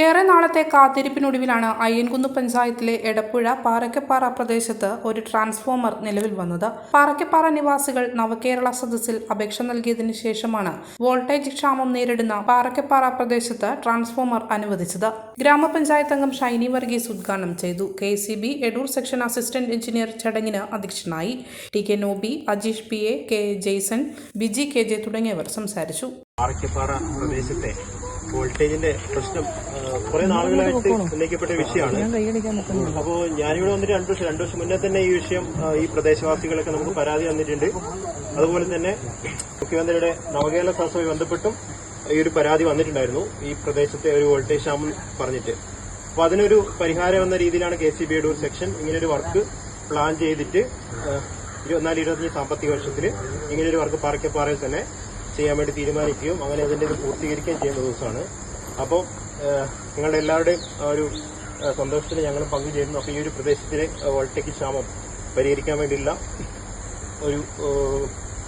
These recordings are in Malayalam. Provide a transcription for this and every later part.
ഏറെ നാളത്തെ കാത്തിരിപ്പിനൊടുവിലാണ് അയ്യൻകുന്ന് പഞ്ചായത്തിലെ എടപ്പുഴ പാറയ്ക്കപ്പാറ പ്രദേശത്ത് ഒരു ട്രാൻസ്ഫോമർ നിലവിൽ വന്നത്. പാറക്കപ്പാറ നിവാസികൾ നവകേരള സദസ്സിൽ അപേക്ഷ നൽകിയതിനു ശേഷമാണ് വോൾട്ടേജ് ക്ഷാമം നേരിടുന്ന പാറയ്ക്കപ്പാറ പ്രദേശത്ത് ട്രാൻസ്ഫോമർ അനുവദിച്ചത്. ഗ്രാമപഞ്ചായത്ത് അംഗം ഷൈനി വർഗീസ് ഉദ്ഘാടനം ചെയ്തു. K C B Edoor section assistant engineer ചടങ്ങിന് അധ്യക്ഷനായി T K Noby Ajeesh P A K Jaison Biji K J തുടങ്ങിയവർ സംസാരിച്ചു. പാറക്കപ്പാറ പ്രദേശത്തെ വോൾട്ടേജിന്റെ പ്രശ്നം കുറെ നാളുകളായിട്ട് ഉന്നയിക്കപ്പെട്ട വിഷയമാണ്. അപ്പോൾ ഞാനിവിടെ വന്നിട്ട് രണ്ടു വർഷം രണ്ടു വർഷം മുന്നേ തന്നെ ഈ വിഷയം ഈ പ്രദേശവാസികളൊക്കെ നമുക്ക് പരാതി തന്നിട്ടുണ്ട്. അതുപോലെ തന്നെ മുഖ്യമന്ത്രിയുടെ നവകേരള സദസ്സുമായി ബന്ധപ്പെട്ടും ഈ ഒരു പരാതി വന്നിട്ടുണ്ടായിരുന്നു ഈ പ്രദേശത്തെ ഒരു വോൾട്ടേജ് ക്ഷാമം പറഞ്ഞിട്ട്. അപ്പോൾ അതിനൊരു പരിഹാരം എന്ന രീതിയിലാണ് കെ സി ബിയുടെ ഒരു സെക്ഷൻ ഇങ്ങനൊരു വർക്ക് പ്ലാൻ ചെയ്തിട്ട് ഇരുപത്തിനാല് ഇരുപത്തഞ്ച് സാമ്പത്തിക വർഷത്തിൽ ഇങ്ങനൊരു വർക്ക് പാറയ്ക്കപ്പാറയിൽ തന്നെ ചെയ്യാൻ വേണ്ടി തീരുമാനിക്കുകയും അങ്ങനെ അതിന്റെ ഇത് പൂർത്തീകരിക്കുകയും ചെയ്യുന്ന ദിവസമാണ്. അപ്പോൾ നിങ്ങളുടെ എല്ലാവരുടെയും ഒരു സന്തോഷത്തിൽ ഞങ്ങൾ പങ്കുചേരുന്നു. അപ്പോൾ ഈ ഒരു പ്രദേശത്തിലെ വോൾട്ടേക്ക് ക്ഷാമം പരിഹരിക്കാൻ വേണ്ടിയുള്ള ഒരു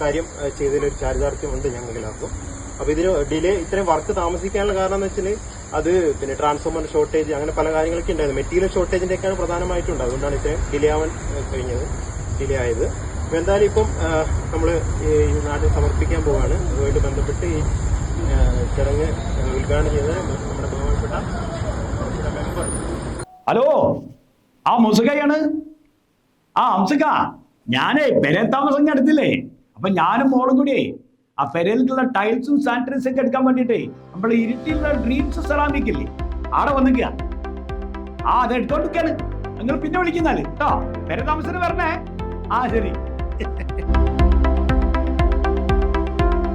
കാര്യം ചെയ്തതിലൊരു ചാരിതാർത്ഥ്യമുണ്ട് ഞങ്ങൾ എല്ലാവർക്കും അപ്പോൾ ഇതിന് ഡിലേ ഇത്രയും വർക്ക് താമസിക്കാനുള്ള കാരണം എന്ന് വെച്ചാൽ അത് പിന്നെ ട്രാൻസ്ഫോമർ ഷോർട്ടേജ് അങ്ങനെ പല കാര്യങ്ങളൊക്കെ ഉണ്ടായിരുന്നു. മെറ്റീരിയൽ ഷോർട്ടേജിന്റെ ഒക്കെയാണ് പ്രധാനമായിട്ടും അതുകൊണ്ടാണ് ഇത്രയും ഡിലേ ആവാൻ കഴിഞ്ഞത്. ഡിലേ ആയത്. അപ്പോൾ എന്തായാലും ഇപ്പം നമ്മൾ ഈ നാട്ടിൽ സമർപ്പിക്കാൻ പോവാണ്. അതുമായിട്ട് ബന്ധപ്പെട്ട് ഈ ചടങ്ങ് ഉദ്ഘാടനം ചെയ്തത് നമ്മുടെ ബഹുമാനപ്പെട്ട മെമ്പർ. ഹലോ ആ മുസുകയാണ് ആ അംസുക ഞാനേ പെരെ താമസം എടുത്തില്ലേ അപ്പൊ ഞാനും മോളും കൂടിയേ ആ പെരയിലുള്ള ടൈൽസും സാനിറ്റൈസും ഒക്കെ എടുക്കാൻ വേണ്ടിട്ടേ നമ്മൾ ഇരുട്ടിയുള്ള ഡ്രീംസ് സെറാമിക് ഇല്ലേ ആടെ വന്നിക്കുക ആ അത് എടുത്തോണ്ടിരിക്കാണ്. നിങ്ങൾ പിന്നെ വിളിക്കുന്നാൽ. കേട്ടോ പെരെ താമസത്തിന് വരണേ. ആ ശരി.